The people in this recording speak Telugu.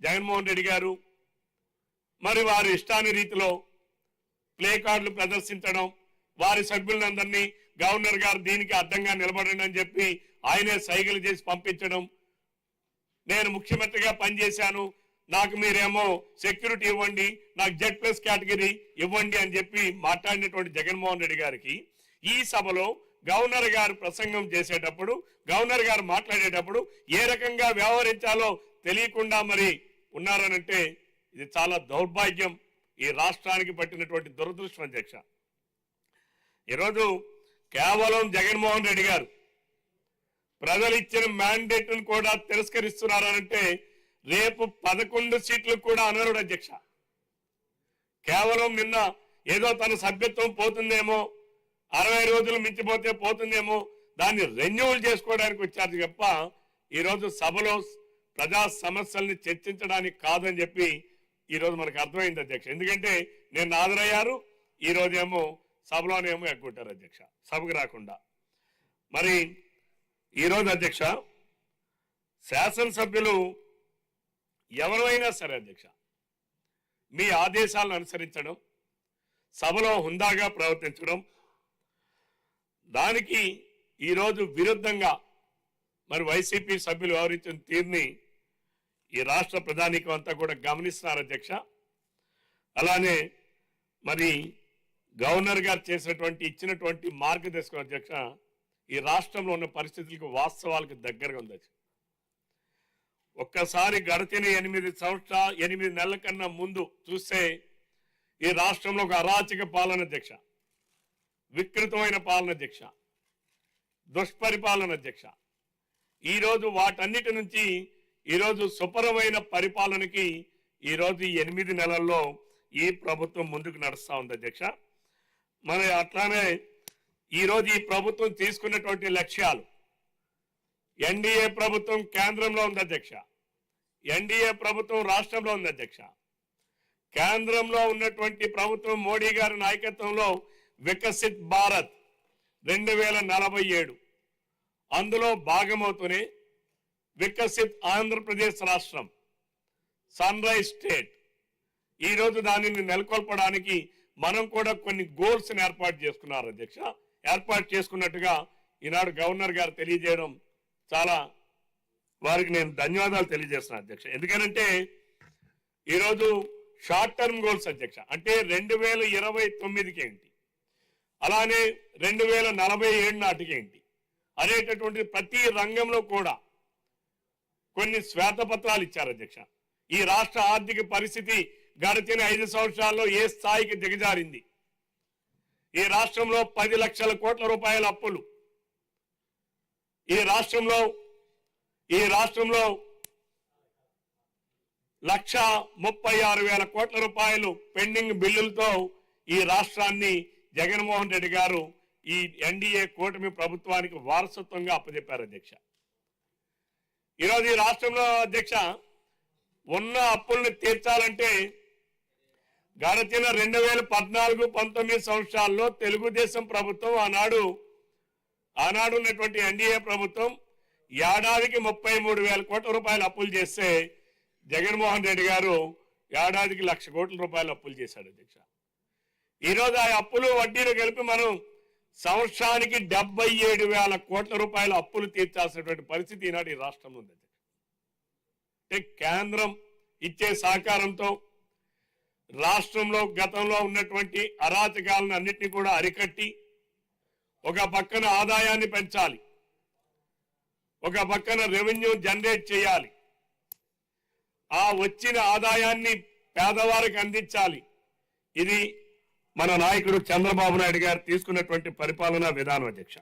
జగన్మోహన్ రెడ్డి గారు మరి వారి ఇష్టాని రీతిలో ప్లే కార్డులు ప్రదర్శించడం వారి సభ్యులందరినీ గవర్నర్ గారు దీనికి అర్థంగా నిలబడండి అని చెప్పి ఆయనే సైకిల్ చేసి పంపించడం. నేను ముఖ్యమంత్రిగా పనిచేశాను. నాకు మీరేమో సెక్యూరిటీ ఇవ్వండి నాకు జెడ్ ప్లస్ కేటగిరీ ఇవ్వండి అని చెప్పి మాట్లాడినటువంటి జగన్మోహన్ రెడ్డి గారికి ఈ సభలో గవర్నర్ గారు ప్రసంగం చేసేటప్పుడు గవర్నర్ గారు మాట్లాడేటప్పుడు ఏ రకంగా వ్యవహరించాలో తెలియకుండా మరి ఉన్నారనంటే ఇది చాలా దౌర్భాగ్యం ఈ రాష్ట్రానికి పట్టినటువంటి దురదృష్టం అధ్యక్ష. ఈరోజు కేవలం జగన్మోహన్ రెడ్డి గారు ప్రజలు ఇచ్చిన మ్యాండేట్ను కూడా తిరస్కరిస్తున్నారనంటే రేపు పదకొండు సీట్లు కూడా అనరుడు అధ్యక్ష. కేవలం నిన్న ఏదో తన సభ్యత్వం పోతుందేమో అరవై రోజులు మించిపోతే పోతుందేమో దాన్ని రెన్యువల్ చేసుకోవడానికి వచ్చారు తప్ప ఈరోజు సభలో ప్రజా సమస్యల్ని చర్చించడానికి కాదని చెప్పి ఈరోజు మనకు అర్థమైంది అధ్యక్ష. ఎందుకంటే నేను హాజరయ్యారు ఈ రోజేమో సభలోనేమో ఎగ్గొట్టారు అధ్యక్ష సభకు రాకుండా. మరి ఈరోజు అధ్యక్ష శాసనసభ్యులు ఎవరైనా సరే అధ్యక్ష మీ ఆదేశాలను అనుసరించడం సభలో హుందాగా ప్రవర్తించడం దానికి ఈరోజు విరుద్ధంగా మరి వైసీపీ సభ్యులు వ్యవహరించిన తీరుని ఈ రాష్ట్ర ప్రధానికం అంతా కూడా గమనిస్తున్నారు అధ్యక్ష. అలానే మరి గవర్నర్ గారు చేసినటువంటి ఇచ్చినటువంటి మార్గదర్శకం అధ్యక్ష ఈ రాష్ట్రంలో ఉన్న పరిస్థితులకు వాస్తవాలకు దగ్గరగా ఉంది ఒక్కసారి గడిచిన ఎనిమిది సంవత్సరాల ఎనిమిది నెలల కన్నా ముందు చూస్తే ఈ రాష్ట్రంలో ఒక అరాచక పాలన అధ్యక్ష. వికృతమైన పాలన అధ్యక్ష. దుష్పరిపాలన అధ్యక్ష. ఈరోజు వాటన్నిటి నుంచి ఈరోజు సుపరమైన పరిపాలనకి ఈరోజు ఎనిమిది నెలల్లో ఈ ప్రభుత్వం ముందుకు నడుస్తూ ఉంది అధ్యక్ష. మరి అట్లానే ఈరోజు ఈ ప్రభుత్వం తీసుకున్నటువంటి లక్ష్యాలు. ఎన్డీఏ ప్రభుత్వం కేంద్రంలో ఉంది అధ్యక్ష. ఎన్డీఏ ప్రభుత్వం రాష్ట్రంలో ఉంది అధ్యక్ష. కేంద్రంలో ఉన్నటువంటి ప్రభుత్వం మోడీ గారి నాయకత్వంలో వికసిత్ భారత్ రెండు వేల నలభై ఏడు. అందులో భాగమవుతూనే వికసిత్ ఆంధ్రప్రదేశ్ రాష్ట్రం సన్ రైజ్ స్టేట్. ఈరోజు దానిని నెలకొల్పడానికి మనం కూడా కొన్ని గోల్స్ని ఏర్పాటు చేసుకున్నారు అధ్యక్ష. ఏర్పాటు చేసుకున్నట్టుగా ఈనాడు గవర్నర్ గారు తెలియజేయడం చాలా వారికి నేను ధన్యవాదాలు తెలియజేస్తున్నాను అధ్యక్ష. ఎందుకనంటే ఈరోజు షార్ట్ టర్మ్ గోల్స్ అధ్యక్ష. అంటే రెండు వేల ఇరవై తొమ్మిదికి ఏంటి? అలానే రెండు వేల నలభై ఏడు నాటికి ఏంటి? అనేటటువంటి ప్రతి రంగంలో కూడా కొన్ని శ్వేతపత్రాలు ఇచ్చారు అధ్యక్ష. ఈ రాష్ట్ర ఆర్థిక పరిస్థితి గడిచిన ఐదు సంవత్సరాల్లో ఏ స్థాయికి దిగజారింది? ఈ రాష్ట్రంలో పది లక్షల కోట్ల రూపాయల అప్పులు. ఈ రాష్ట్రంలో ఈ రాష్ట్రంలో లక్ష ముప్పై ఆరు వేల కోట్ల రూపాయలు పెండింగ్ బిల్లులతో ఈ రాష్ట్రాన్ని జగన్మోహన్ రెడ్డి గారు ఈ ఎన్డీఏ కూటమి ప్రభుత్వానికి వారసత్వంగా అప్పచెప్పారు అధ్యక్ష. ఈరోజు ఈ రాష్ట్రంలో అధ్యక్ష ఉన్న అప్పుల్ని తీర్చాలంటే గడచిన రెండు వేల పద్నాలుగు పంతొమ్మిది సంవత్సరాల్లో తెలుగుదేశం ప్రభుత్వం ఆనాడు ఆనాడు ఉన్నటువంటి ఎన్డీఏ ప్రభుత్వం ఏడాదికి ముప్పై మూడు వేల కోట్ల రూపాయలు అప్పులు చేస్తే జగన్మోహన్ రెడ్డి గారు ఏడాదికి లక్ష కోట్ల రూపాయలు అప్పులు చేశాడు అధ్యక్ష. ఈరోజు ఆ అప్పులు వడ్డీలు కలిపి మనం సంవత్సరానికి డెబ్బై ఏడు వేల కోట్ల రూపాయల అప్పులు తీర్చాల్సినటువంటి పరిస్థితి ఈనాడు ఈ రాష్ట్రంలో ఉంది. అంటే కేంద్రం ఇచ్చే సహకారంతో రాష్ట్రంలో గతంలో ఉన్నటువంటి అరాచకాలను అన్నింటినీ కూడా అరికట్టి ఒక పక్కన ఆదాయాన్ని పెంచాలి. ఒక పక్కన రెవెన్యూ జనరేట్ చేయాలి. ఆ వచ్చిన ఆదాయాన్ని పేదవారికి అందించాలి. ఇది మన నాయకుడు చంద్రబాబు నాయుడు గారు తీసుకున్నటువంటి పరిపాలనా విధానం అధ్యక్ష.